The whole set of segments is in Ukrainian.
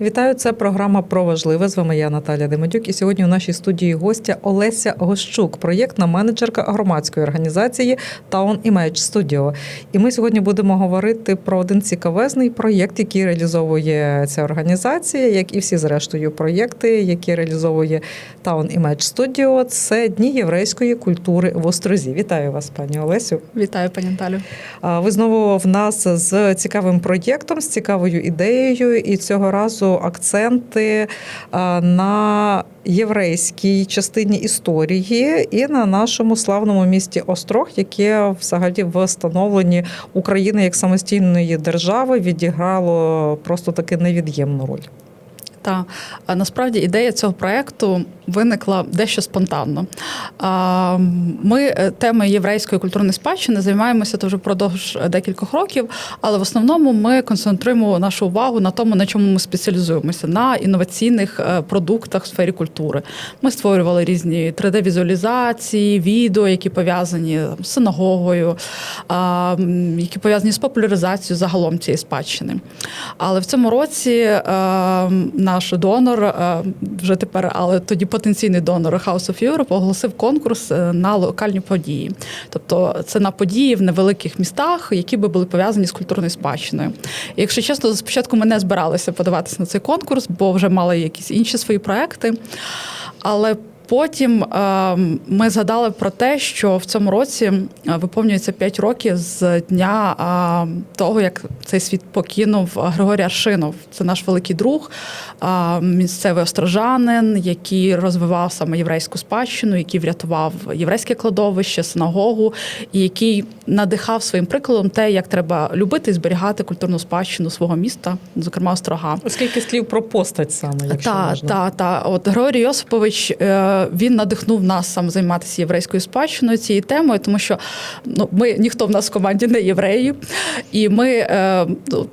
Вітаю, це програма про важливе. З вами я Наталя Демедюк. І сьогодні у нашій студії гостя Олеся Гощук, проєктна менеджерка громадської організації Town Image Studio. І ми сьогодні будемо говорити про один цікавезний проєкт, який реалізовує ця організація, як і всі зрештою проєкти, які реалізовує Town Image Studio. Це Дні єврейської культури в Острозі. Вітаю вас, пані Олесю. Вітаю, пані Наталю. Ви знову в нас з цікавим проєктом, з цікавою ідеєю, і цього разу акценти на єврейській частині історії і на нашому славному місті Острог, яке взагалі в становленні України як самостійної держави відіграло просто таки невід'ємну роль. Та насправді ідея цього проекту виникла дещо спонтанно. Ми е, теми єврейської культурної спадщини займаємося то вже впродовж декількох років, але в основному ми концентруємо нашу увагу на тому, на чому ми спеціалізуємося на інноваційних е, продуктах в сфері культури. Ми створювали різні 3D-візуалізації, відео, які пов'язані з синагогою, які пов'язані з популяризацією загалом цієї спадщини. Але в цьому році е, наш донор е, вже тепер, але тоді потенційний донор House of Europe оголосив конкурс е, на локальні події. Тобто це на події в невеликих містах, які би були пов'язані з культурною спадщиною. І, якщо чесно, спочатку ми не збиралися подаватися на цей конкурс, бо вже мали якісь інші свої проекти. Але Потім е, ми згадали про те, що в цьому році е, виповнюється 5 років з дня е, того, як цей світ покинув Григорій Аршинов. Це наш великий друг, місцевий острожанин, який розвивав саме єврейську спадщину, який врятував єврейське кладовище, синагогу, і який надихав своїм прикладом те, як треба любити і зберігати культурну спадщину свого міста, зокрема острога. Оскільки слів про постать саме, якщо Та, можна. та, та. От Григорій Йосипович він надихнув нас саме займатися єврейською спадщиною цією темою, тому що ну, ми ніхто в нас в команді не євреї, і ми е, ну,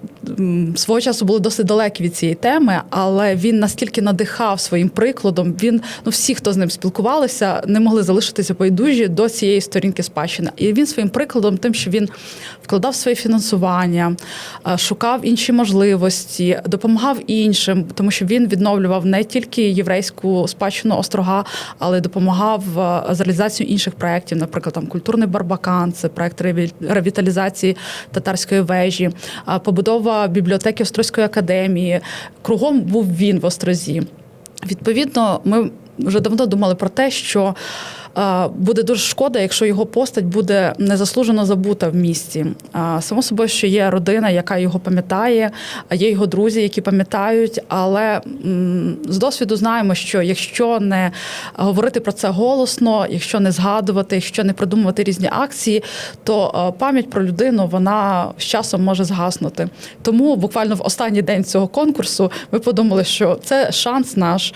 свого часу були досить далекі від цієї теми, але він настільки надихав своїм прикладом. Він ну всі, хто з ним спілкувалися, не могли залишитися байдужі до цієї сторінки спадщини. І він своїм прикладом, тим, що він вкладав своє фінансування, е, шукав інші можливості, допомагав іншим, тому що він відновлював не тільки єврейську спадщину острога, але допомагав е, з реалізацією інших проєктів, наприклад, там культурний барбакан, це проєкт ревіталізації татарської вежі, е, побудова бібліотеки Острозької академії. Кругом був він в Острозі. Відповідно, ми вже давно думали про те, що буде дуже шкода, якщо його постать буде незаслужено забута в місті. Само собою, що є родина, яка його пам'ятає, а є його друзі, які пам'ятають. Але з досвіду знаємо, що якщо не говорити про це голосно, якщо не згадувати, якщо не придумувати різні акції, то пам'ять про людину вона з часом може згаснути. Тому буквально в останній день цього конкурсу ми подумали, що це шанс наш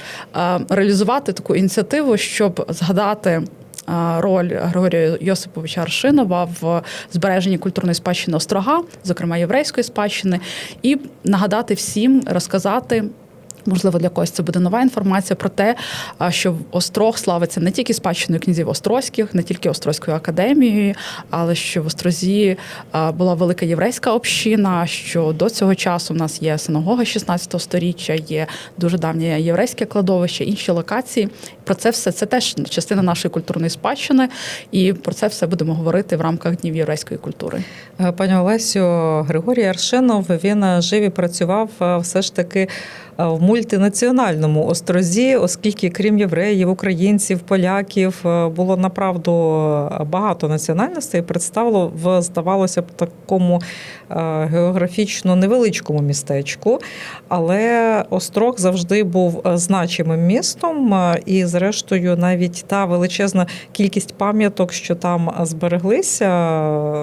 реалізувати таку ініціативу, щоб згадати. Е, Роль Григорія Йосиповича Аршинова в збереженні культурної спадщини острога, зокрема єврейської спадщини, і нагадати всім, розказати. Можливо, для когось це буде нова інформація про те, що Острог славиться не тільки спадщиною князів Острозьких, не тільки Острозькою академією, але що в Острозі була велика єврейська община. Що до цього часу в нас є синагога 16 століття, є дуже давнє єврейське кладовище, інші локації. Про це все це теж частина нашої культурної спадщини, і про це все будемо говорити в рамках днів єврейської культури. Е, Пані Олесю, Григорій Аршинов він е, жив і працював е, все ж таки в мультинаціональному острозі, оскільки крім євреїв, українців, поляків було направду багато національностей. Представило в здавалося б такому географічно невеличкому містечку, але Острог завжди був значимим містом, і, зрештою, навіть та величезна кількість пам'яток, що там збереглися,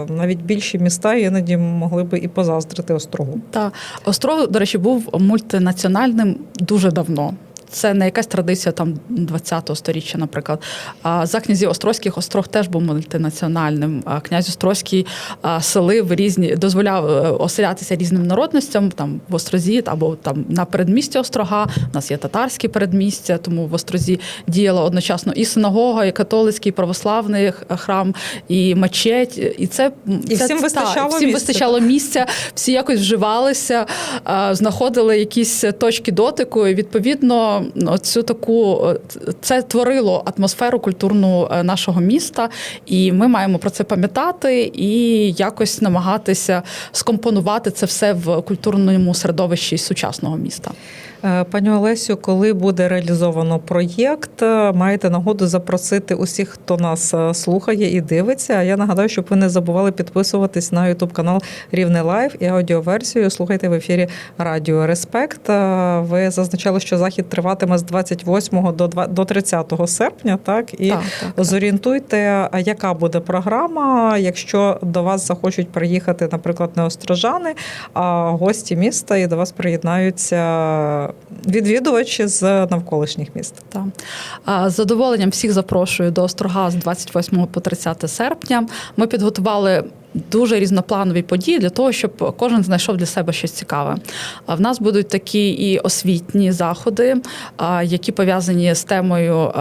навіть більші міста іноді могли би і позаздрити Острогу. Та Острог, до речі, був мультинаціональним дуже давно. Це не якась традиція там 20-го сторіччя, наприклад. А за князів Острозьких острог теж був мультинаціональним. А князь Острозький селив різні, дозволяв е, оселятися різним народностям там в Острозі або там на передмісті острога. У нас є татарські передмістя, тому в Острозі діяла одночасно і синагога, і католицький, і православний храм, і мечеть. І це І це- всім та, вистачало всім місця. вистачало місця, всі якось вживалися, знаходили якісь точки дотику. І відповідно цю таку це творило атмосферу культурну е, нашого міста, і ми маємо про це пам'ятати і якось намагатися скомпонувати це все в культурному середовищі сучасного міста. Е, Пані Олесю, коли буде реалізовано проєкт, е, маєте нагоду запросити усіх, хто нас е, слухає і дивиться. А я нагадаю, щоб ви не забували підписуватись на Ютуб канал Рівне Лайв і аудіоверсію. Слухайте в ефірі Радіо Респект. Ви зазначали, що захід триватиме з 28 до 2 до 30 серпня. Так і Так, так, так. зорієнтуйте, яка буде програма, якщо до вас захочуть приїхати, наприклад, не острожани, а гості міста, і до вас приєднаються відвідувачі з навколишніх міст. Так. Задоволенням всіх запрошую до Острога з 28 по 30 серпня. Ми підготували. Дуже різнопланові події для того, щоб кожен знайшов для себе щось цікаве. В нас будуть такі і освітні заходи, які пов'язані з темою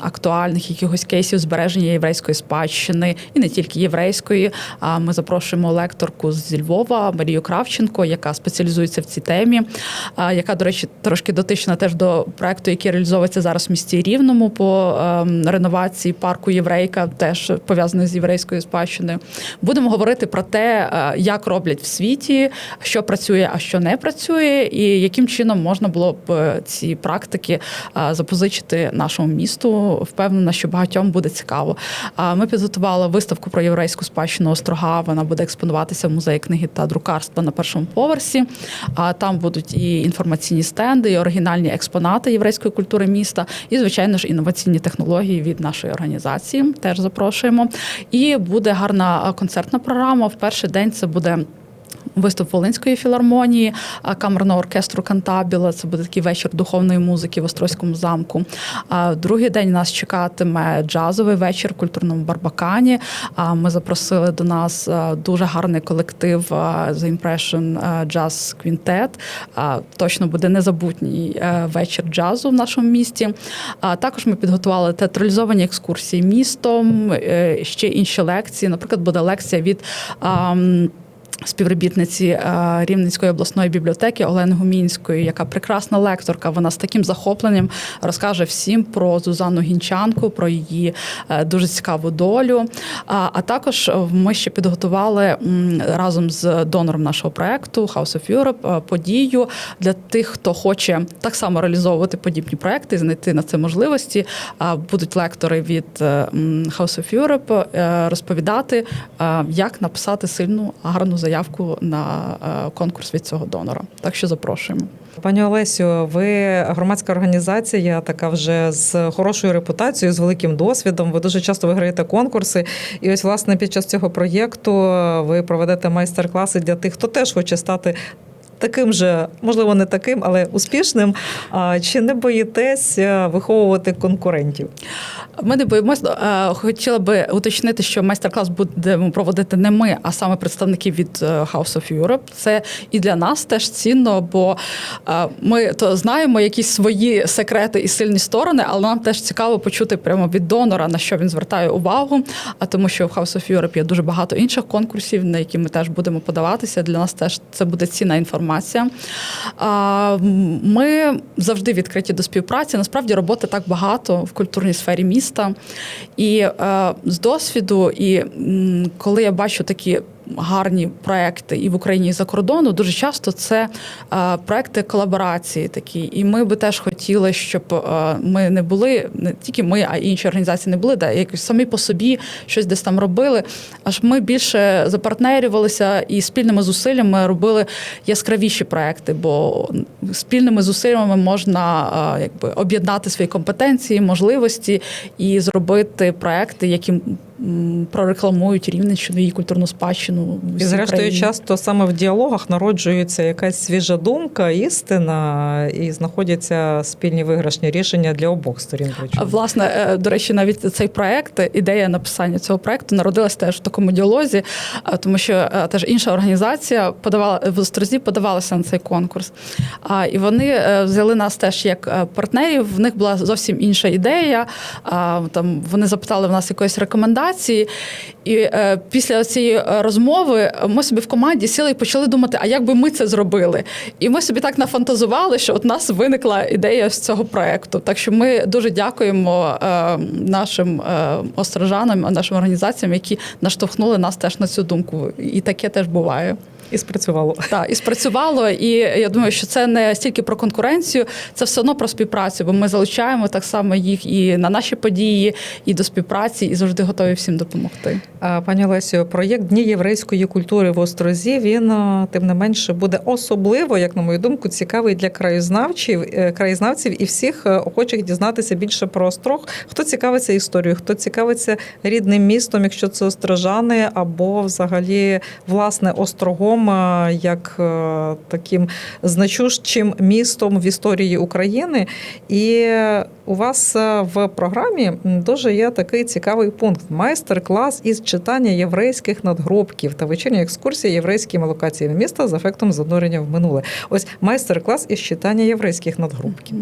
актуальних якихось кейсів збереження єврейської спадщини і не тільки єврейської. Ми запрошуємо лекторку з Львова Марію Кравченко, яка спеціалізується в цій темі, яка, до речі, трошки дотична теж до проекту, який реалізовується зараз в місті Рівному по ем, реновації парку Єврейка, теж пов'язаний з єврейською спадщиною. Будемо говорити про те, е, як роблять в світі, що працює, а що не працює, і яким чином можна було б е, ці практики е, запозичити нашому місту. Впевнена, що багатьом буде цікаво. Ми підготували виставку про єврейську спадщину острога. Вона буде експонуватися в музеї книги та друкарства на першому поверсі. А там будуть і інформаційні стенди, і оригінальні експонати єврейської культури міста, і звичайно ж інноваційні технології від нашої організації. Теж запрошуємо. І буде гарна концертна програма. В перший день це буде. Виступ Волинської філармонії, камерного оркестру Кантабіла. Це буде такий вечір духовної музики в Острозькому замку. А другий день нас чекатиме джазовий вечір в культурному Барбакані. Ми запросили до нас дуже гарний колектив а, The Impression а, Jazz Quintet. Точно буде незабутній е, вечір джазу в нашому місті. А також ми підготували театралізовані екскурсії містом, е, ще інші лекції. Наприклад, буде лекція від. Співробітниці е, Рівненської обласної бібліотеки Олени Гумінської, яка прекрасна лекторка. Вона з таким захопленням розкаже всім про Зузану Гінчанку, про її е, дуже цікаву долю. А, також ми ще підготували разом з донором нашого проекту House of Europe е, подію для тих, хто хоче так само реалізовувати подібні проекти, знайти на це можливості. Будуть лектори від е, House of Europe е, розповідати, е, як написати сильну гарну заявку на е, конкурс від цього донора. Так що запрошуємо. Пані Олесю, ви громадська організація, така вже з хорошою репутацією, з великим досвідом. Ви дуже часто виграєте конкурси. І ось, власне, під час цього проєкту ви проведете майстер-класи для тих, хто теж хоче стати. Таким же, можливо, не таким, але успішним. Чи не боїтесь виховувати конкурентів? Ми не боїмося. Хотіла би уточнити, що майстер-клас будемо проводити не ми, а саме представники від е, House of Europe. Це і для нас теж цінно, бо ми то знаємо якісь свої секрети і сильні сторони, але нам теж цікаво почути прямо від донора, на що він звертає увагу. А тому, що в House of Europe є дуже багато інших конкурсів, на які ми теж будемо подаватися. Для нас теж це буде цінна інформація. М, Ми завжди відкриті до співпраці. Насправді роботи так багато в культурній сфері міста. І е, з досвіду, і коли я бачу такі. Гарні проекти і в Україні, і за кордону дуже часто це е, проекти колаборації такі. І ми би теж хотіли, щоб е, ми не були не тільки ми, а й інші організації не були, де якось самі по собі щось десь там робили. Аж ми більше запартнерювалися і спільними зусиллями робили яскравіші проекти, бо спільними зусиллями можна е, якби об'єднати свої компетенції, можливості і зробити проекти, які прорекламують Рівненщину, її культурну спадщину. І зрештою, країні. часто саме в діалогах народжується якась свіжа думка, істина, і знаходяться спільні виграшні рішення для обох сторін. Власне, е, до речі, навіть цей проект, ідея написання цього проекту народилась теж в такому діалозі, тому що е, теж інша організація подавала в Острозі подавалася на цей конкурс. А, І вони е, взяли нас теж як е, партнерів. В них була зовсім інша ідея. Там вони запитали в нас якоїсь рекомендації. І е, після цієї е, розмови ми собі в команді сіли і почали думати, а як би ми це зробили? І ми собі так нафантазували, що от нас виникла ідея з цього проекту. Так що ми дуже дякуємо е, нашим е, острожанам, нашим організаціям, які наштовхнули нас теж на цю думку. І таке теж буває. І спрацювало. Так, і спрацювало. І я думаю, що це не стільки про конкуренцію, це все одно про співпрацю, бо ми залучаємо так само їх і на наші події, і до співпраці, і завжди готові всім допомогти. Пані Олесю, проєкт Дні єврейської культури в Острозі він тим не менше буде особливо, як на мою думку, цікавий для краєзнавців, е, краєзнавців і всіх е, охочих дізнатися більше про острог. Хто цікавиться історією, хто цікавиться рідним містом, якщо це острожани, або взагалі власне острогом а, як е, таким значущим містом в історії України. І у вас е, в програмі дуже є такий цікавий пункт: майстер-клас із читання єврейських надгробків та вечірня екскурсія єврейськими локаціями міста з ефектом занурення в минуле. Ось майстер-клас із читання єврейських надгробків.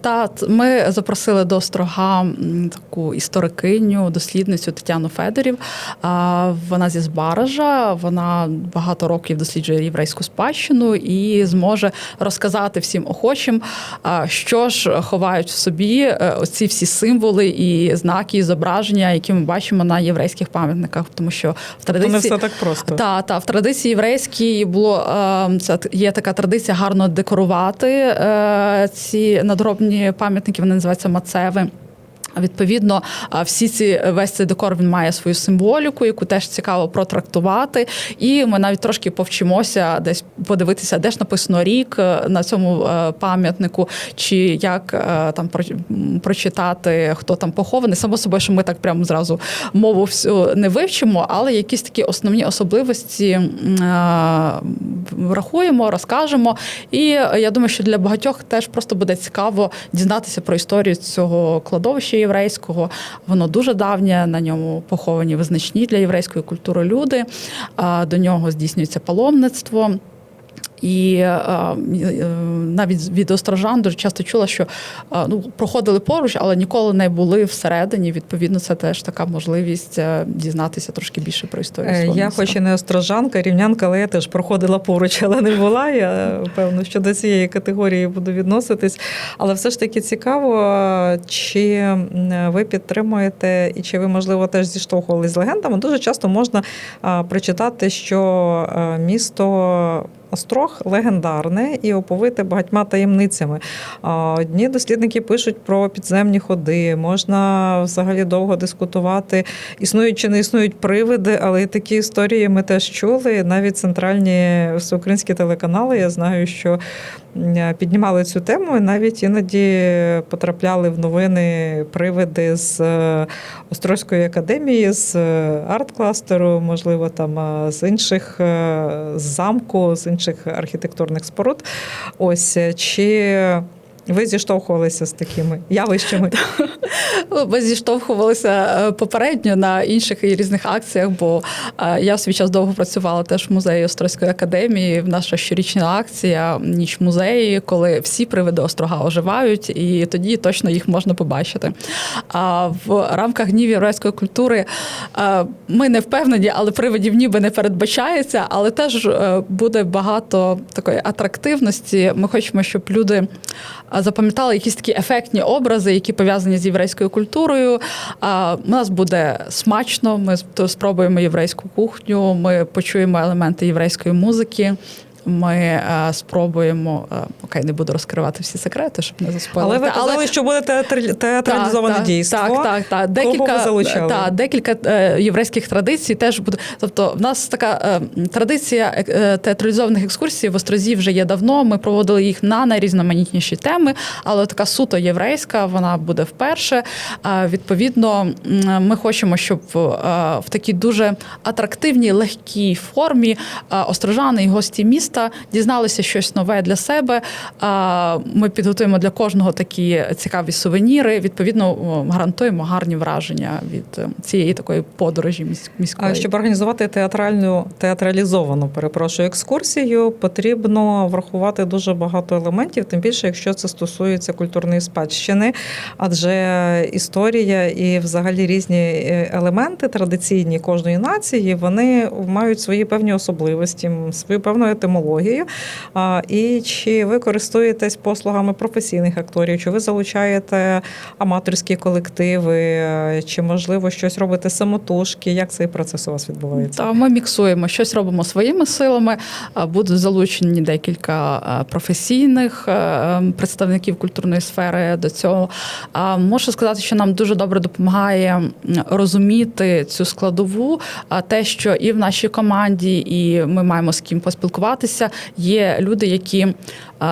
Та ми запросили до острога таку історикиню, дослідницю Тетяну Федорів. Вона зі Збаража, вона багато років досліджує єврейську спадщину і зможе розказати всім охочим, що ж ховають в собі е, оці всі символи і знаки, і зображення, які ми бачимо на єврейських пам'ятниках, тому що в То не все так просто. та, та в традиції єврейській було е, це є така традиція гарно декорувати е, ці надгробні пам'ятники. Вони називаються мацеви. А Відповідно, всі ці весь цей декор він має свою символіку, яку теж цікаво протрактувати. І ми навіть трошки повчимося десь подивитися, де ж написано рік е, на цьому е, пам'ятнику, чи як е, там прочитати, хто там похований. Само собою, що ми так прямо зразу мову всю не вивчимо, але якісь такі основні особливості е, врахуємо, розкажемо. І е, я думаю, що для багатьох теж просто буде цікаво дізнатися про історію цього кладовища єврейського. Воно дуже давнє, на ньому поховані визначні для єврейської культури люди. До нього здійснюється паломництво. І е, е, навіть від острожан дуже часто чула, що е, ну, проходили поруч, але ніколи не були всередині. Відповідно, це теж така можливість дізнатися трошки більше про історію. Свого Я міста. хоч і не острожанка, рівнянка, але я теж проходила поруч, але не була. Я певно, що до цієї категорії буду відноситись. Але все ж таки цікаво, чи ви підтримуєте і чи ви, можливо, теж зіштовхувалися з легендами. Дуже часто можна а, прочитати, що місто. Острог легендарне і оповите багатьма таємницями. Одні дослідники пишуть про підземні ходи. Можна взагалі довго дискутувати, існують чи не існують привиди, але і такі історії ми теж чули. Навіть центральні всеукраїнські телеканали. Я знаю, що піднімали цю тему, і навіть іноді потрапляли в новини привиди з е, Острозької академії, з е, арт-кластеру, можливо, там з інших е, з замку, з інших архітектурних споруд. Ось е, чи ви зіштовхувалися з такими явищами? Ну, Ми зіштовхувалися е, попередньо на інших і різних акціях, бо е, я в свій час довго працювала теж в музеї Острозької академії. В Наша щорічна акція Ніч музеї, коли всі привиди острога оживають, і тоді точно їх можна побачити. А в рамках днів єврейської культури е, ми не впевнені, але привидів ніби не передбачається, але теж буде багато такої атрактивності. Ми хочемо, щоб люди запам'ятали якісь такі ефектні образи, які пов'язані з єврейською культурою. А, У нас буде смачно. Ми спробуємо єврейську кухню. Ми почуємо елементи єврейської музики. Ми е, спробуємо е, окей, не буду розкривати всі секрети, щоб не Але ви казали, що буде театр- театралізоване так, дійство. Так, так, так. Декілька, ви? Так, декілька е, єврейських традицій теж буде. Тобто, в нас така е, традиція театралізованих екскурсій в Острозі вже є давно. Ми проводили їх на найрізноманітніші теми, але така суто єврейська вона буде вперше. Відповідно, ми хочемо, щоб е, в такій дуже атрактивній, легкій формі е, острожани і гості міста дізналися щось нове для себе. Ми підготуємо для кожного такі цікаві сувеніри. Відповідно, гарантуємо гарні враження від е, цієї такої подорожі місь- міської. А щоб організувати театральну театралізовану, перепрошую, екскурсію, потрібно врахувати дуже багато елементів, тим більше, якщо це стосується культурної спадщини, адже історія і взагалі різні е, елементи традиційні кожної нації вони мають свої певні особливості, свою певну етимологію. А, І чи ви користуєтесь послугами професійних акторів, чи ви залучаєте аматорські колективи, чи можливо щось робите самотужки? Як цей процес у вас відбувається? Та ми міксуємо щось робимо своїми силами. Будуть залучені декілька професійних е, представників культурної сфери до цього. А Можу сказати, що нам дуже добре допомагає розуміти цю складову, а те, що і в нашій команді, і ми маємо з ким поспілкуватися. Є люди, які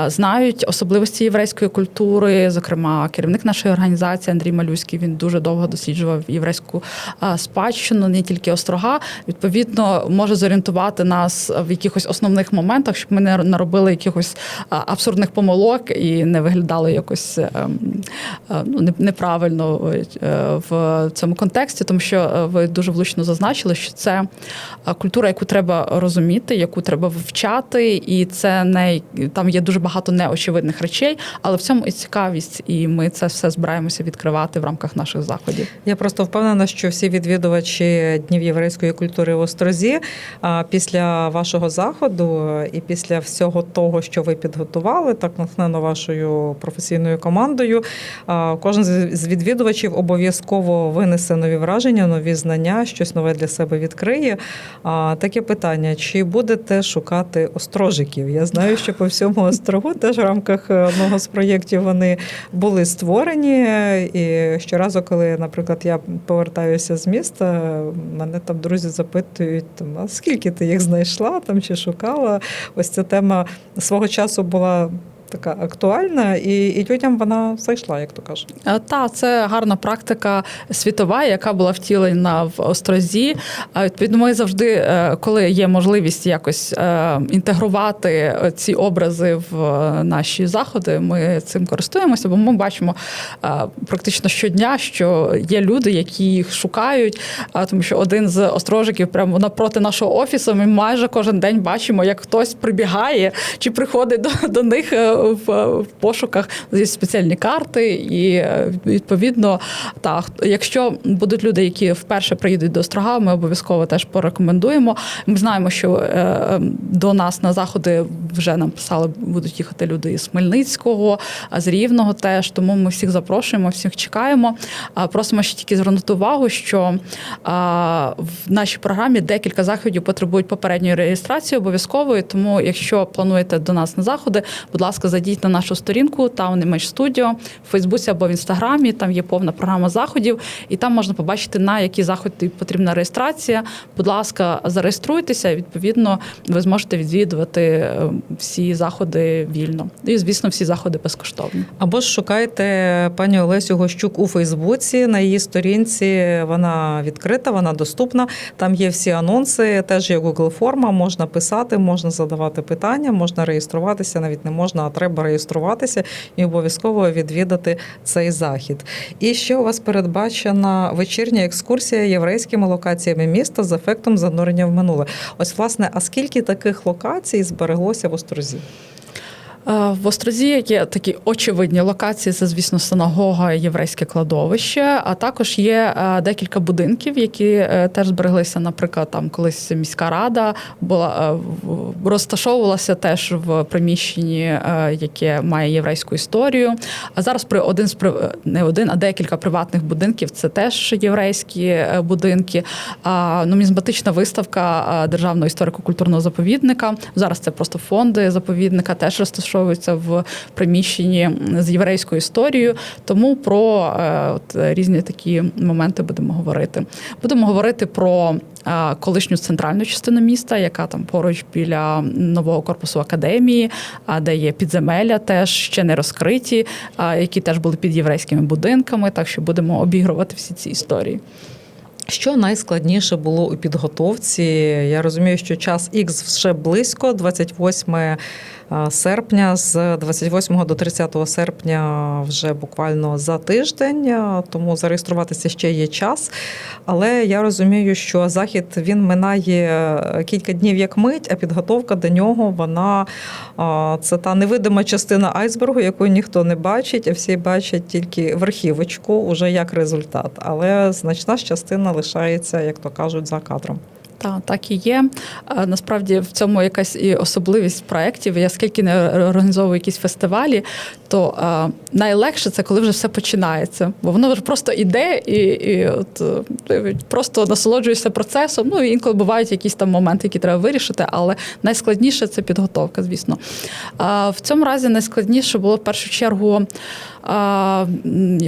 знають особливості єврейської культури. Зокрема, керівник нашої організації Андрій Малюський. Він дуже довго досліджував єврейську спадщину, не тільки острога. Відповідно, може зорієнтувати нас в якихось основних моментах, щоб ми не наробили якихось абсурдних помилок і не виглядали якось е, е, ну, неправильно е, в цьому контексті, тому що е, ви дуже влучно зазначили, що це культура, яку треба розуміти, яку треба вивчати, і це не там є дуже багато неочевидних речей, але в цьому і цікавість, і ми це все збираємося відкривати в рамках наших заходів. Я просто впевнена, що всі відвідувачі днів єврейської культури в Острозі після вашого заходу і після всього того, що ви підготували, так натхнено вашою професійною командою. Кожен з відвідувачів обов'язково винесе нові враження, нові знання, щось нове для себе відкриє. Таке питання: чи будете шукати острожиків? Я знаю, що по всьому острогу теж в рамках е, одного з проєктів вони були створені. І щоразу, коли, наприклад, я повертаюся з міста, мене там друзі запитують, там, а скільки ти їх знайшла там чи шукала? Ось ця тема свого часу була. Така актуальна, і, і людям вона зайшла, як то кажуть. Е, Та це гарна практика світова, яка була втілена в Острозі. А відповідно, ми завжди, е, коли є можливість якось е, інтегрувати ці образи в е, наші заходи, ми цим користуємося, бо ми бачимо е, практично щодня, що є люди, які їх шукають. Тому, що один з острожиків прямо напроти нашого офісу, ми майже кожен день бачимо, як хтось прибігає чи приходить до, до них е, в, пошуках зі спеціальні карти, і е, відповідно, так, якщо будуть люди, які вперше приїдуть до острога, ми обов'язково теж порекомендуємо. Ми знаємо, що е, до нас на заходи вже нам писали, будуть їхати люди із Хмельницького, з Рівного теж. Тому ми всіх запрошуємо, всіх чекаємо. Просимо ще тільки звернути увагу, що в нашій програмі декілька заходів потребують попередньої реєстрації обов'язкової. Тому, якщо плануєте до нас на заходи, будь ласка, зайдіть на нашу сторінку Town Image Studio в Фейсбуці або в Інстаграмі. Там є повна програма заходів, і там можна побачити на які заходи потрібна реєстрація. Будь ласка, зареєструйтеся. і, Відповідно, ви зможете відвідувати е, всі заходи вільно. І звісно, всі заходи безкоштовні. Або ж шукайте пані Олесю Гощук у Фейсбуці. На її сторінці вона відкрита, вона доступна. Там є всі анонси, теж є Google форма. Можна писати, можна задавати питання, можна реєструватися. Навіть не можна, треба реєструватися і обов'язково відвідати цей захід. І ще у вас передбачена вечірня екскурсія єврейськими локаціями міста з ефектом занурення в минуле. Ось, власне, а скільки таких локацій збереглося в Острозі? Е, В Острозі є такі очевидні локації. Це, звісно, синагога, єврейське кладовище. А також є е, декілька будинків, які е, теж збереглися. Наприклад, там колись міська рада була розташовувалася теж в приміщенні, яке має єврейську історію. А зараз при один з не один, а декілька приватних будинків. Це теж єврейські будинки. А нумізматична виставка державного історико-культурного заповідника. Зараз це просто фонди заповідника, теж розташовуються в приміщенні з єврейською історією. Тому про е, от, різні такі моменти будемо говорити. Будемо говорити про е, колишню центральну частину міста, яка там поруч біля нового корпусу академії, а де є підземелля, теж ще не розкриті, які теж були під єврейськими будинками. Так що будемо обігрувати всі ці історії. Що найскладніше було у підготовці? Я розумію, що час Х вже близько, 28 серпня, з 28 до 30 серпня вже буквально за тиждень, тому зареєструватися ще є час. Але я розумію, що захід він минає кілька днів як мить, а підготовка до нього вона це та невидима частина айсбергу, яку ніхто не бачить, а всі бачать тільки верхівочку, уже як результат. Але значна частина лишається, як то кажуть, за кадром. Так, так і є. Насправді в цьому якась і особливість проєктів. Я скільки не організовую якісь фестивалі, то е, найлегше це коли вже все починається. Бо воно вже просто іде і, і от, е, просто насолоджуєшся процесом. Ну, і інколи бувають якісь там моменти, які треба вирішити, але найскладніше це підготовка, звісно. А в цьому разі найскладніше було в першу чергу а,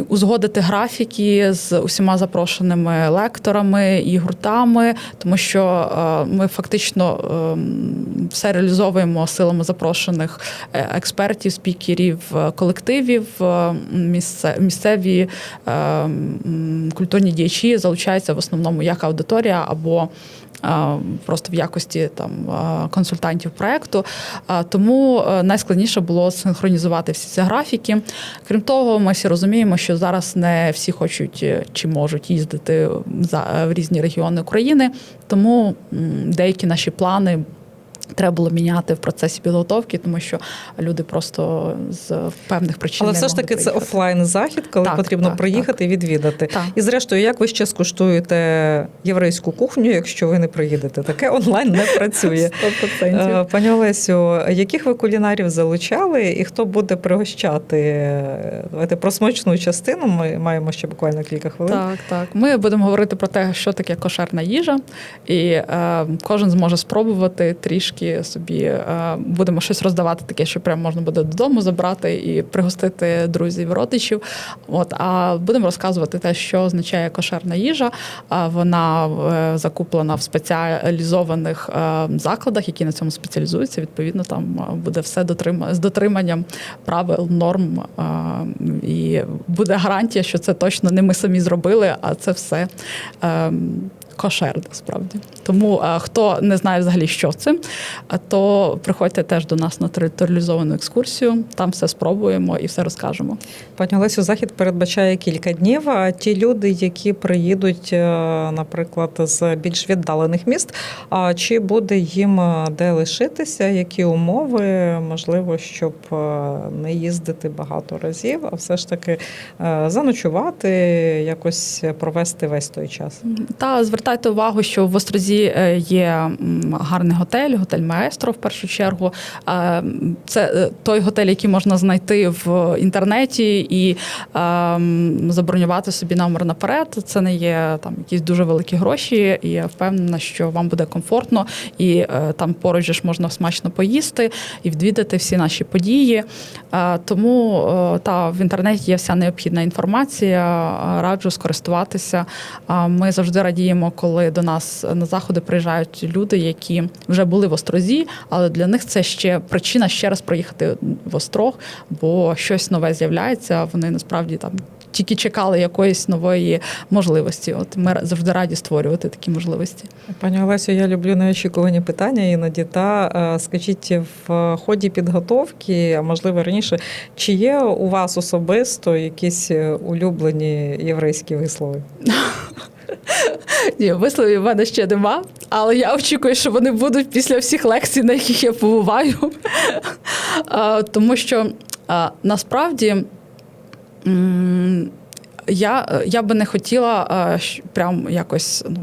узгодити графіки з усіма запрошеними лекторами і гуртами, тому що е, ми фактично ем, все реалізовуємо силами запрошених е, експертів, спікерів, е, колективів. Місцеві культурні діячі залучаються в основному як аудиторія або просто в якості там консультантів проекту. Тому е, найскладніше було синхронізувати всі ці графіки. Крім того, ми всі розуміємо, що зараз не всі хочуть е, чи можуть їздити за в різні регіони України, тому деякі наші плани. Треба було міняти в процесі підготовки, тому що люди просто з певних причин. Але не все ж таки це офлайн захід, коли Так, потрібно так, приїхати і відвідати. Так. І зрештою, як ви ще скуштуєте єврейську кухню, якщо ви не приїдете? Таке онлайн не працює. 100%. Е, Пані Олесю, яких ви кулінарів залучали і хто буде пригощати? Давайте про смачну частину. Ми маємо ще буквально кілька хвилин. Так, так. Ми будемо говорити про те, що таке кошерна їжа, і е, кожен зможе спробувати трішки собі. Е, будемо щось роздавати, таке, що прямо можна буде додому забрати і пригостити друзів, родичів. От а будемо розказувати те, що означає кошерна їжа. Вона е, закуплена в спеціалізованих е, закладах, які на цьому спеціалізуються. Відповідно, там буде все дотрима з дотриманням правил, норм. І буде гарантія, що це точно не ми самі зробили, а це все. Е, Кошер насправді. Тому е, хто не знає взагалі, що це, а то приходьте теж до нас на територіалізовану екскурсію. Там все спробуємо і все розкажемо. Пані Олесю, захід передбачає кілька днів. А ті люди, які приїдуть, е, наприклад, з більш віддалених міст, а чи буде їм е, де лишитися, які умови, можливо, щоб е, не їздити багато разів, а все ж таки е, заночувати, якось провести весь той час. Та звертайте увагу, що в Острозі е, є гарний готель, готель Маестро в першу чергу. Це е, той готель, який можна знайти в інтернеті і забронювати собі номер наперед. Це не є там якісь дуже великі гроші, і я впевнена, що вам буде комфортно, і е, там поруч ж можна смачно поїсти і відвідати всі наші події. Тому та в інтернеті є вся необхідна інформація. Раджу скористуватися. Ми завжди радіємо, коли до нас на заходи приїжджають люди, які вже були в Острозі, але для них це ще причина ще раз приїхати в Острог, бо щось нове з'являється. Вони насправді там. Тільки чекали якоїсь нової можливості. От ми завжди раді створювати такі можливості. Пані Олесю, я люблю неочікувані питання іноді. Та скажіть, в ході підготовки, а можливо раніше, чи є у вас особисто якісь е, улюблені єврейські вислови? Ні, висловів в мене ще нема, але я очікую, що вони будуть після всіх лекцій, на яких я побуваю. Тому що насправді. Я, я би не хотіла прям якось. Ну,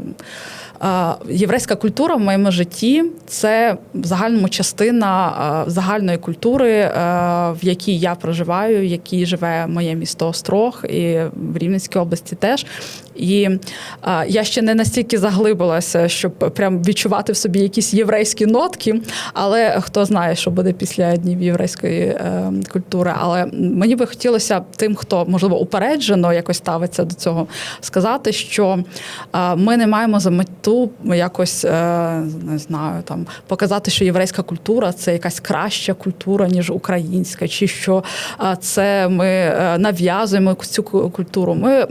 єврейська культура в моєму житті це в загальному частина загальної культури, в якій я проживаю, в якій живе моє місто Острог, і в Рівненській області теж. І а, я ще не настільки заглибилася, щоб прям відчувати в собі якісь єврейські нотки. Але хто знає, що буде після днів єврейської е, культури. Але мені би хотілося тим, хто можливо упереджено якось ставиться до цього, сказати, що е, ми не маємо за мету якось е, не знаю, там показати, що єврейська культура це якась краща культура, ніж українська, чи що е, це ми е, нав'язуємо цю культуру. Ми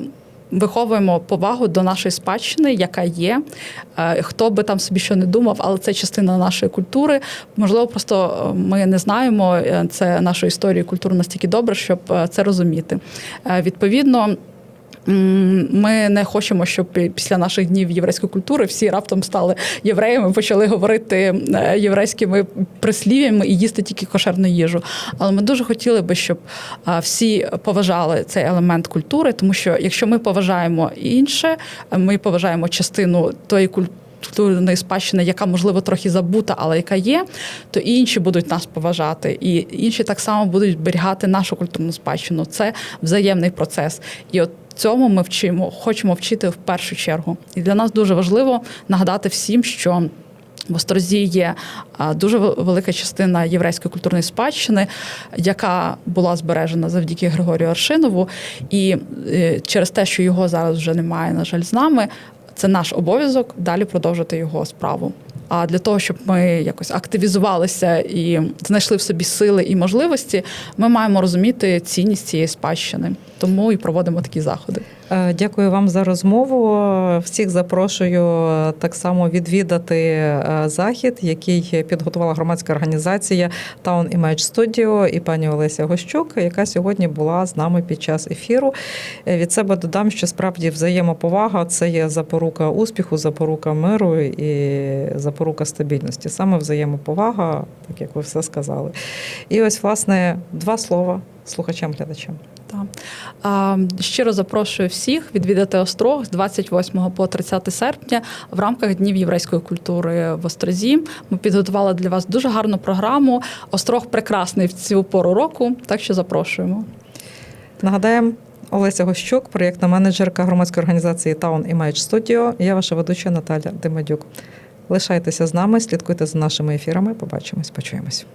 Виховуємо повагу до нашої спадщини, яка є. Е, Хто би там собі що не думав, але це частина нашої культури. Можливо, просто е, ми не знаємо е, це нашу історію культуру настільки добре, щоб це розуміти. Відповідно. Ми не хочемо, щоб після наших днів єврейської культури всі раптом стали євреями, почали говорити е, єврейськими прислів'ями і їсти тільки кошерну їжу. Але ми дуже хотіли би, щоб всі поважали цей елемент культури, тому що якщо ми поважаємо інше, ми поважаємо частину тої культури. Культурної спадщини, яка можливо трохи забута, але яка є, то інші будуть нас поважати, і інші так само будуть зберігати нашу культурну спадщину. Це взаємний процес. І от цьому ми вчимо, хочемо вчити в першу чергу. І для нас дуже важливо нагадати всім, що в Острозі є дуже велика частина єврейської культурної спадщини, яка була збережена завдяки Григорію Аршинову. І е, через те, що його зараз вже немає, на жаль, з нами, це наш обов'язок далі продовжити його справу. А для того, щоб ми якось активізувалися і знайшли в собі сили і можливості, ми маємо розуміти цінність цієї спадщини. Тому і проводимо такі заходи. Е, Дякую вам за розмову. Всіх запрошую так само відвідати е, захід, який підготувала громадська організація Town Image Studio і пані Олеся Гощук, яка сьогодні була з нами під час ефіру. Е, Від себе додам, що справді взаємоповага це є запорука успіху, запорука миру і запорука стабільності. Саме взаємоповага, так як ви все сказали. І ось, власне, два слова слухачам-глядачам. Щиро запрошую всіх відвідати Острог з 28 по 30 серпня в рамках Днів єврейської культури в Острозі. Ми підготували для вас дуже гарну програму. Острог прекрасний в цю пору року, так що запрошуємо. Нагадаємо, Олеся Гощук, проєктна менеджерка громадської організації Town Image Studio. Я ваша ведуча Наталя Демедюк. Лишайтеся з нами, слідкуйте за нашими ефірами. Побачимось, почуємось.